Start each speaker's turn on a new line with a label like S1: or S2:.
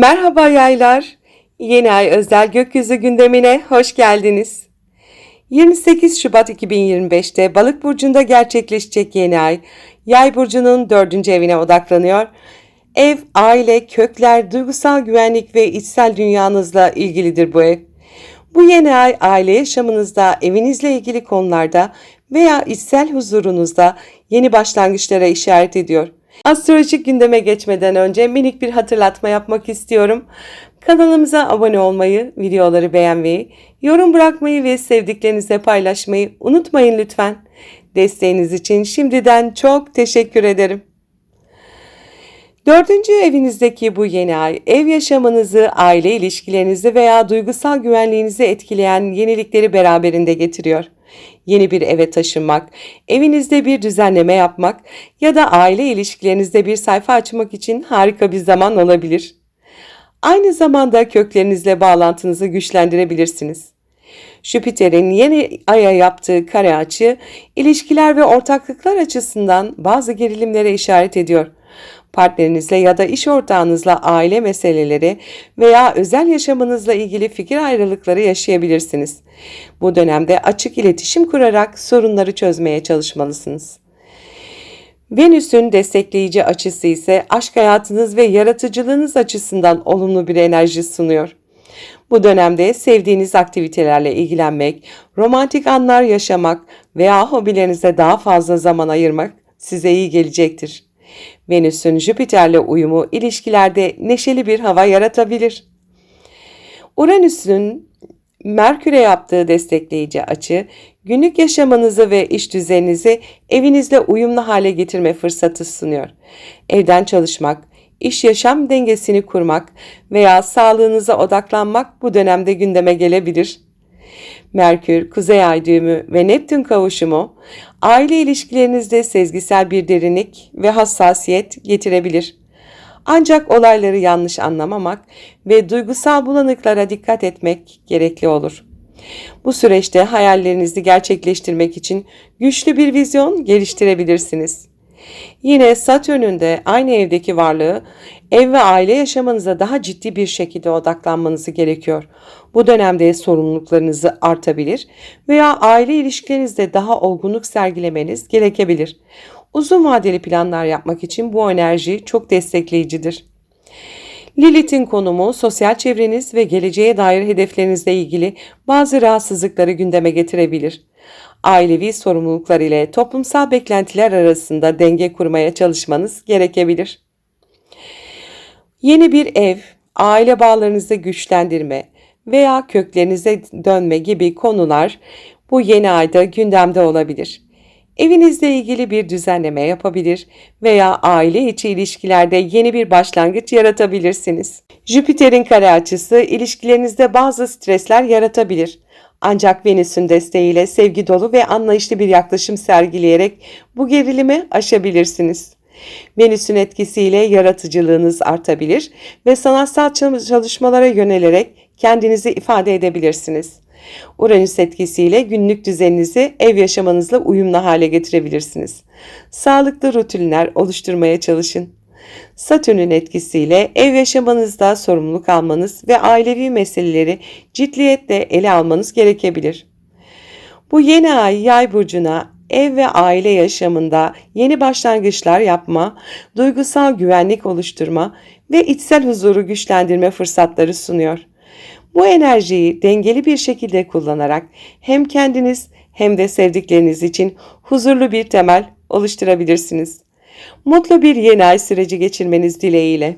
S1: Merhaba yaylar. Yeni ay özel gökyüzü gündemine hoş geldiniz. 28 Şubat 2025'te Balık burcunda gerçekleşecek yeni ay, Yay burcunun dördüncü evine odaklanıyor. Ev, aile, kökler, duygusal güvenlik ve içsel dünyanızla ilgilidir bu ev. Bu yeni ay aile yaşamınızda, evinizle ilgili konularda veya içsel huzurunuzda yeni başlangıçlara işaret ediyor. Astrolojik gündeme geçmeden önce minik bir hatırlatma yapmak istiyorum. Kanalımıza abone olmayı, videoları beğenmeyi, yorum bırakmayı ve sevdiklerinizle paylaşmayı unutmayın lütfen. Desteğiniz için şimdiden çok teşekkür ederim. Dördüncü evinizdeki bu yeni ay, ev yaşamınızı, aile ilişkilerinizi veya duygusal güvenliğinizi etkileyen yenilikleri beraberinde getiriyor. Yeni bir eve taşınmak, evinizde bir düzenleme yapmak ya da aile ilişkilerinizde bir sayfa açmak için harika bir zaman olabilir. Aynı zamanda köklerinizle bağlantınızı güçlendirebilirsiniz. Jüpiter'in yeni aya yaptığı kare açı, ilişkiler ve ortaklıklar açısından bazı gerilimlere işaret ediyor. Partnerinizle ya da iş ortağınızla aile meseleleri veya özel yaşamınızla ilgili fikir ayrılıkları yaşayabilirsiniz. Bu dönemde açık iletişim kurarak sorunları çözmeye çalışmalısınız. Venüs'ün destekleyici açısı ise aşk hayatınız ve yaratıcılığınız açısından olumlu bir enerji sunuyor. Bu dönemde sevdiğiniz aktivitelerle ilgilenmek, romantik anlar yaşamak veya hobilerinize daha fazla zaman ayırmak size iyi gelecektir. Venüs'ün Jüpiter'le uyumu ilişkilerde neşeli bir hava yaratabilir. Uranüs'ün Merkür'e yaptığı destekleyici açı, günlük yaşamınızı ve iş düzeninizi evinizde uyumlu hale getirme fırsatı sunuyor. Evden çalışmak, iş yaşam dengesini kurmak veya sağlığınıza odaklanmak bu dönemde gündeme gelebilir. Merkür, Kuzey Ay düğümü ve Neptün kavuşumu aile ilişkilerinizde sezgisel bir derinlik ve hassasiyet getirebilir. Ancak olayları yanlış anlamamak ve duygusal bulanıklara dikkat etmek gerekli olur. Bu süreçte hayallerinizi gerçekleştirmek için güçlü bir vizyon geliştirebilirsiniz. Yine Satürn'ün de aynı evdeki varlığı ev ve aile yaşamınıza daha ciddi bir şekilde odaklanmanızı gerekiyor. Bu dönemde sorumluluklarınızı artabilir veya aile ilişkilerinizde daha olgunluk sergilemeniz gerekebilir. Uzun vadeli planlar yapmak için bu enerji çok destekleyicidir. Lilith'in konumu sosyal çevreniz ve geleceğe dair hedeflerinizle ilgili bazı rahatsızlıkları gündeme getirebilir. Ailevi sorumluluklar ile toplumsal beklentiler arasında denge kurmaya çalışmanız gerekebilir. Yeni bir ev, aile bağlarınızı güçlendirme veya köklerinize dönme gibi konular bu yeni ayda gündemde olabilir. Evinizle ilgili bir düzenleme yapabilir veya aile içi ilişkilerde yeni bir başlangıç yaratabilirsiniz. Jüpiter'in kare açısı ilişkilerinizde bazı stresler yaratabilir. Ancak Venüs'ün desteğiyle sevgi dolu ve anlayışlı bir yaklaşım sergileyerek bu gerilimi aşabilirsiniz. Venüs'ün etkisiyle yaratıcılığınız artabilir ve sanatsal çalışmalara yönelerek kendinizi ifade edebilirsiniz. Uranüs etkisiyle günlük düzeninizi ev yaşamanızla uyumlu hale getirebilirsiniz. Sağlıklı rutinler oluşturmaya çalışın. Satürn'ün etkisiyle ev yaşamanızda sorumluluk almanız ve ailevi meseleleri ciddiyetle ele almanız gerekebilir. Bu yeni ay yay burcuna ev ve aile yaşamında yeni başlangıçlar yapma, duygusal güvenlik oluşturma ve içsel huzuru güçlendirme fırsatları sunuyor. Bu enerjiyi dengeli bir şekilde kullanarak hem kendiniz hem de sevdikleriniz için huzurlu bir temel oluşturabilirsiniz. Mutlu bir yeni ay süreci geçirmeniz dileğiyle.